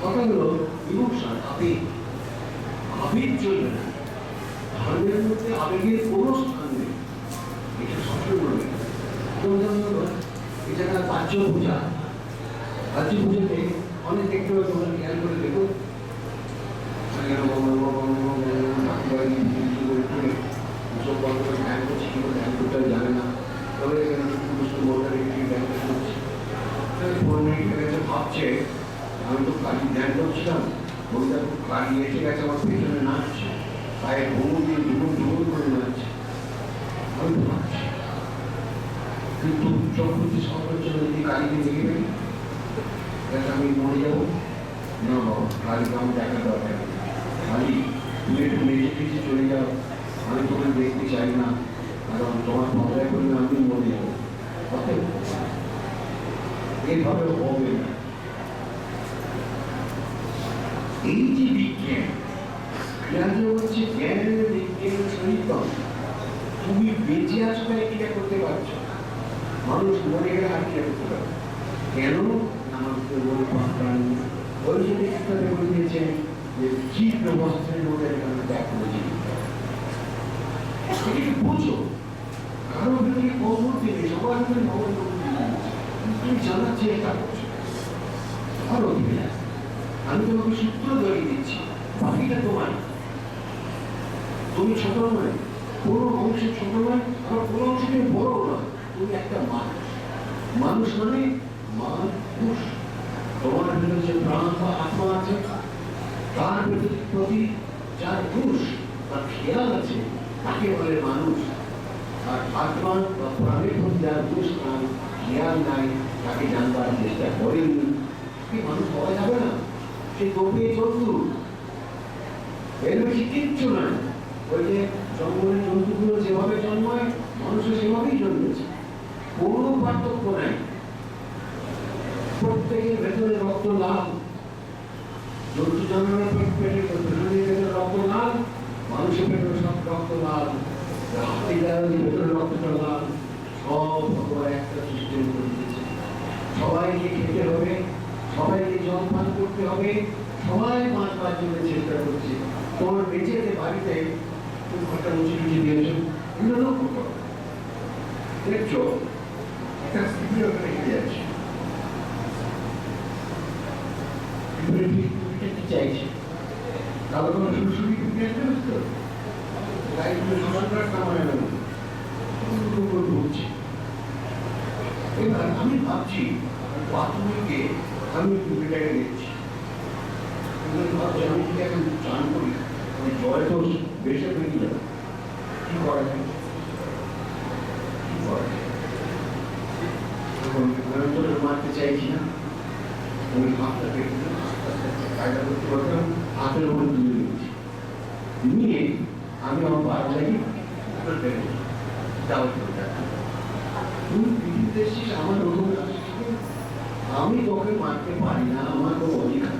কথা হলো ইমোশন আবেগ। আবেগ চলবে না। ধর্মের মধ্যে আবেগের কোনো স্থান নেই। এটা সবসময় যেমন ধরো, বাহ্য পূজা বাহ্য পুজোতে অনেক একটু তোমরা খেয়াল করে দেখো। জানে না তবে এখানে ভাবছে আমি তো কালী ধ্যান করছিলাম বলতে কালী এসে গেছে, আমার পেছনে নাচছে, পায়ে ঘুমু দিয়ে ঢুকুন ঢুকুন করে নাচছে। আমি ভাবছি কিন্তু চক্রবর্তী সর্বোচ্চ যদি কালীকে দেখে ফেলি তাহলে আমি মরে যাব। না বাবা, কালীকে আমার দেখা দরকার। কালী, তুমি একটু মেজে ফিজে চলে যাও। আমি তোমাকে দেখতে চাই না। কারণ তোমার পর্যায় করলে আমি মরে যাব। অতএব এইভাবে হবে না। এই যে বিজ্ঞান জ্ঞান হচ্ছে জ্ঞান বিজ্ঞান সহিত তুমি বেঁচে আছো তাই এটা করতে পারছ মানুষ মরে গেলে আর কি করতে পারে কেন আমাদের মনে প্রাণ ওই জন্য যে জীব বস্ত্রের মধ্যে এখানে ত্যাগ করে বুঝো কারও বিরুদ্ধে কবর দেবে সবার খবর তুমি জানার চেষ্টা করছ আরও দিবে আমি তোমাকে সূত্র ধরিয়ে দিচ্ছি। বাকিটা তোমার। তুমি নয় কোনো অংশে ছোট নয়, আবার কোনো অংশে তুমি বড় নয়। তুমি একটা মানুষ। মানুষ মানে মানুষ। তোমার ভিতরে যে প্রাণ বা আত্মা আছে, তার ভিতরে প্রতি যার হুশ তার খেয়াল আছে, তাকে বলে মানুষ। আর আত্মা বা প্রাণের প্রতি যার হুশ তার খেয়াল নাই, তাকে জানবার চেষ্টা করেনি। কি মানুষ হওয়া যাবে না। সে গোপে জন্তু এর বেশি কিচ্ছু নয় ওই যে জঙ্গলের জন্তুগুলো যেভাবে জন্মায়, মানুষও সেভাবেই জন্মেছে। কোনো পার্থক্য নাই। প্রত্যেকের ভেতরে রক্ত লাল। জন্তু পেটে ভেতরে রক্ত লাল, মানুষের ভেতরে সব রক্ত লাল। হাতি জানোয়ারের ভেতরে রক্তটা লাল। সব একটা সিস্টেম করে দিয়েছে সবাইকে খেতে হবে, সবাইকে জল করতে হবে। সবাই বাঁচবার জন্য চেষ্টা করছে। তোমার বেঁচেতে বাড়িতে ঘরটা মুছে টুচি দিয়েছ এগুলো লক্ষ্য করো দেখছ একটা স্মৃতি ওখানে হেঁটে যাচ্ছে। আমি ভাবছি, বাথরুমে আমি দেখছি আমি ভাবছি আমি যদি এখন চান করি জল তো বেশি বেরিয়ে যাবে কি করা যায় কি তো মারতে চাইছি না আমি হাতটা পেতে কায়দা করতে পারতাম হাতের তুলে নিয়েছি নিয়ে আমি আমার বাচ্চাকে তো আমি তোকে মারতে পারি না, আমার কোনো অধিকার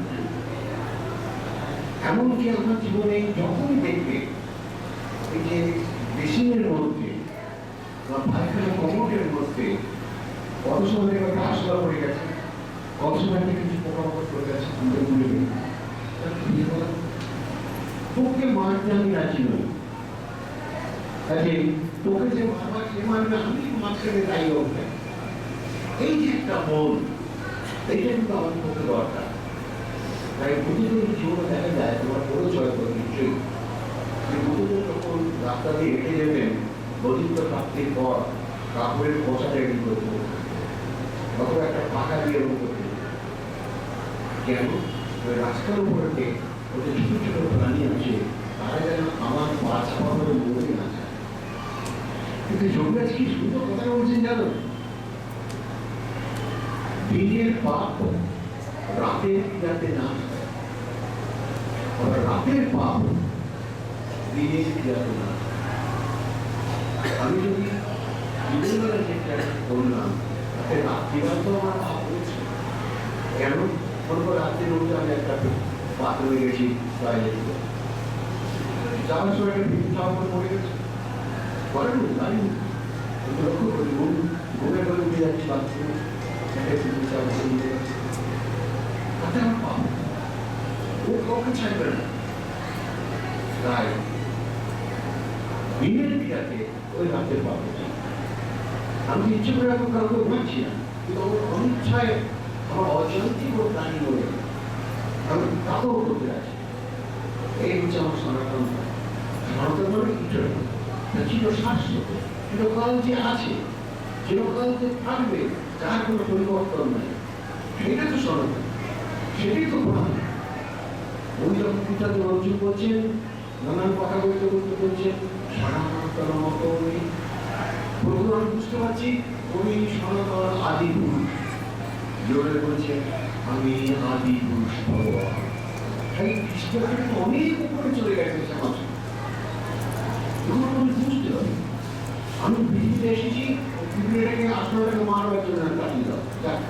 এমনকি আমার জীবনে যখনই দেখবে এই যে বেসিনের মধ্যে বা মধ্যে কত সময় দেখবে ঘাসলা পড়ে গেছে, কত সময় থেকে কিছু পোকামাকড় পড়ে গেছে তুলে নেই তোকে মারতে আমি রাজি নই। কাজে তোকে যে মারবা সে মারবে আমি মাঝখানে দায়ী এই যে একটা মন, এইটা কিন্তু আমার পক্ষে দরকার। তাই বুদ্ধদেব জীবনে দেখা যায়, তোমার পরিচয় তো নিশ্চয়ই। বুদ্ধদেব যখন রাস্তা দিয়ে হেঁটে যেতেন বদিত্ব প্রাপ্তির পর কাপড়ের পোষা রেডি করতে অথবা একটা পাকা দিয়ে রাস্তার উপরে ওদের ছোট ছোট আছে, তারা যেন আমার পা চাপা করে মরে না যায়। কিন্তু যোগরাজ কি সুন্দর কথা বলছেন জানো? দিনের পাপ রাতের ক্রিয়াতে না আবার রাতের পাপ দিনের হয়। আমি যদি দিনের তাতে রাত্রিবেলা তো আমার পাপ হয়েছে কেন করো রাত্রির মধ্যে আমি একটা বাথরুমে গেছি টয়লেট যাওয়ার সময় একটা পড়ে গেছে করেন জানি লক্ষ্য করি ঘুম একটা তাতে আমার পাবো ও কাউকে ছাড়বে না তাই ওই আমি ইচ্ছে আমার অনিচ্ছায় আমার প্রাণী বলে আমি এই হচ্ছে আমার সনাতন। সনাতন মানে ইটারনাল চির শাশ্বত চিরকাল যে আছে চিরকাল যে থাকবে যার কোনো পরিবর্তন নাই সেটা তো সনাতন সেটাই তো প্রধান ওই যখন পিতাকে করছেন নানান কথা বলতে বলতে বলছেন সনাতন মতো প্রভু আমি বুঝতে পারছি উনি সনাতন আদি পুরুষ। জোরে বলছেন আমি আদি পুরুষ তাই অনেক চলে গেছে সমাজ। বুঝতে হবে আমি পৃথিবীতে এসেছি পৃথিবীটাকে আসলে মারবার জন্য পাঠিয়ে দাও যাক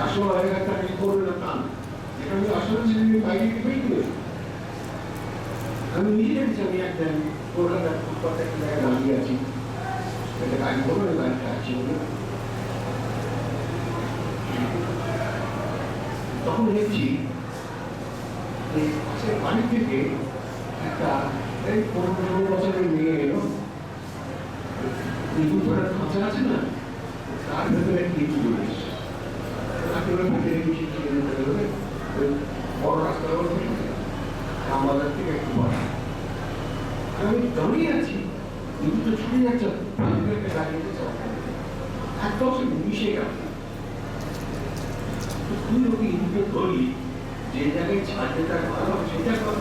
করে। বলে আসল হয়ে গেছে করবে না তা না। এটা আমি আসলে ছেলে বাইরে থেকেই করেছি আমি নিজে দেখছি একটা দাঁড়িয়ে আছি একটা গাড়ি বলব না গাড়িটা আছে বলে তখন দেখছি বাড়ি থেকে একটা এই পনেরো ষোলো বছরের মেয়ে এলো ইঁদুর ধরার খাঁচা আছে না তার ভেতরে একটা ইঁদুর ধরে আমাদের থেকে একটু বড়। আমি দাঁড়িয়ে আছি ইঁদুর তো ছুটে যাচ্ছে পাঁচটা দাঁড়িয়ে একদম সে মিশে গেল। তুই ওকে ইঁদুরকে ধরলি যে জায়গায় ছাড়তে তার ভালো সেটা কর।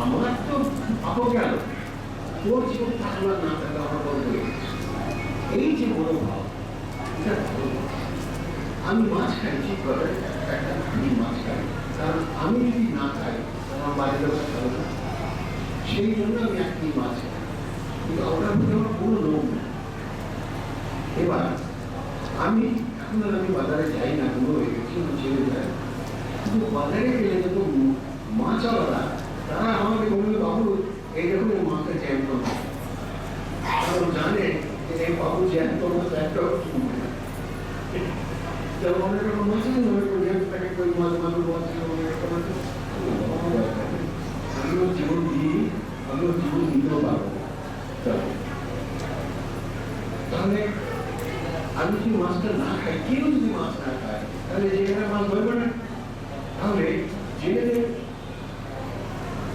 আমার তো পাপ গেল। তোর জীবন থাকল না থাকলে আমার গেছে। এই যে মনোভাব এটা ভালো। আমি মাছ খাই ঠিক করে একটা আমি মাছ খাই কারণ আমি যদি না খাই আমার বাড়ির লোক খাবে না সেই জন্য আমি একটি খাই কিন্তু ওটার প্রতি আমার কোনো লোভ নেই এবার, আমি, এখন আমি বাজারে যাই না, কোনো হয়ে গেছি ছেড়ে যাই কিন্তু বাজারে গেলে যত মাছওয়ালা তারা আমাকে বলল বাবু, এই দেখুন, এই মাছটা জ্যান্ত কারণ জানে যে এই বাবু জ্যান্ত মাছ একটাও কিনবে না খাই কেউ যদি মাছ মাছ ধরবে না তাহলে জেলেদের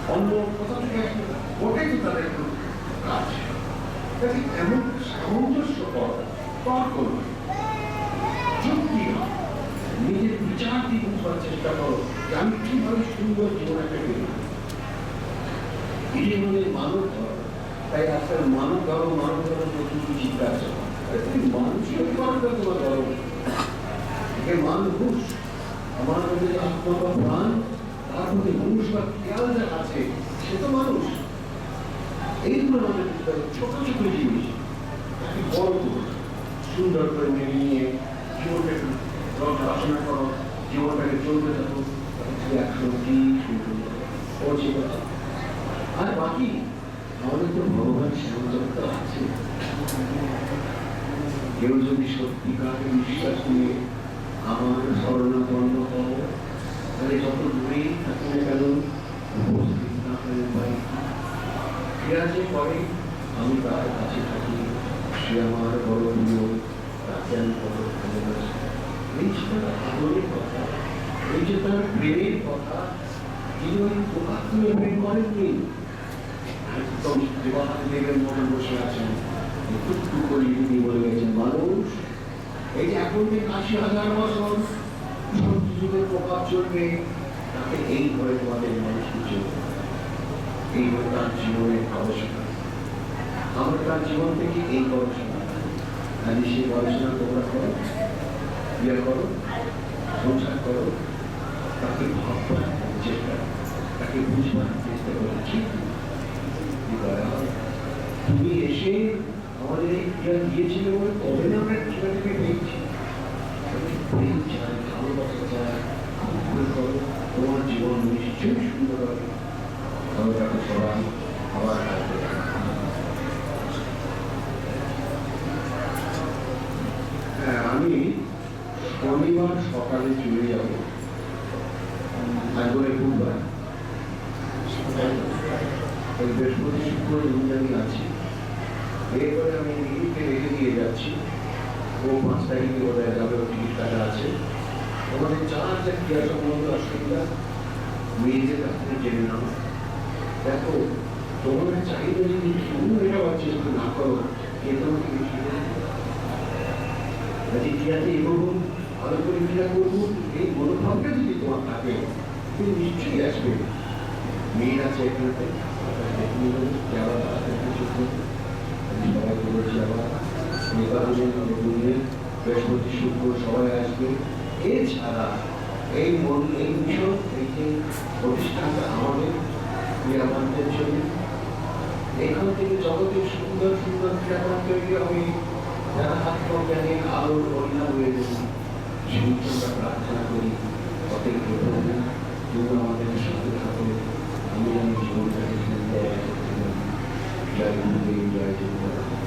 অন্য কোথা থেকে ওটাই তো কাজ এমন সামঞ্জস্য কর তর্ক নয় যুক্তি নয় নিজের বিচার দিয়ে বুঝবার চেষ্টা করো যে আমি কীভাবে সুন্দর জীবন একটা মানব ধর্ম, তাই আজকাল মানব ধর্ম মানব ধর্ম প্রচুর চিন্তা আছে? মানুষের ধর্মটা তোমার ধর্ম মানুষ আমার মধ্যে তার মধ্যে মানুষ বা খেয়াল যা আছে, সে তো মানুষ। এইগুলো আমাদের ছোট ছোট জিনিস বড় সুন্দর করে নিয়ে জীবনটাকে রচনা করো জীবনটাকে চলতে থাকো একশো সুন্দর পৌঁছে গেছে আর বাকি আমাদের তো ভগবান শ্যামচন্দ্র আছে কেউ যদি সত্যিকারে বিশ্বাস নিয়ে আমার স্মরণাপন্ন হব তাহলে যত দূরেই থাকি না কেন উপস্থিত না হয়ে পাই ক্রিয়া যে করে আমি তার কাছে থাকি, সে আমার বড় প্রিয় তাকে আমি বড় ভালোবাসি। এই যে আদরের কথা। যিনি ওই প্রেম করেননি তিনি এই তার জীবনের গবেষণা। আমরা তার জীবন থেকে এই গবেষণা। কাজে সেই গবেষণা। তোমরা করো ইয়ে করো সংসার করো। তাকে ভাববার চেষ্টা তাকে বুঝবার চেষ্টা করো ঠিক তুমি এসে আমাদের এই ক্রিয়া দিয়েছিলে বলে তবে না আমরা ক্রিয়া থেকে পেয়েছি ভালোবাসা তোমার জীবন নিশ্চয়ই সুন্দর হবে। আসবে হ্যাঁ আমি শনিবার সকালে চলে যাব। বলে বুধবার বৃহস্পতি শুক্র আমি আছি। এরপরে আমি রিলিফকে রেখে দিয়ে যাচ্ছি। ও পাঁচ তারিখে বোধহয় যাবে ওর টিকিট কাটা আছে। আমাদের চার যে ক্রিয়া সম্বন্ধ অসুবিধা মেয়েদের কাছ থেকে জেনে নাও। দেখো, তোমাদের চাহিদা যদি শুরু মেটাবার চেষ্টা না করো, কে তোমাকে বেশি? কাজে ক্রিয়াতে এগোবো ভালো করে ক্রিয়া করব? এই মনোভাবটা যদি তোমার থাকে তুমি নিশ্চয়ই আসবে মেয়ের ক্রীড়াবান্ধের জন্য এখান থেকে জগতের সুন্দর সুন্দর ক্রীড়াবান তৈরি হবে যারা আত্মজ্ঞানে আলোর হয়ে গেছে প্রার্থনা করি অতএব তুমি আমাদের সাথে সাথে আমি জীবনটাকে জয়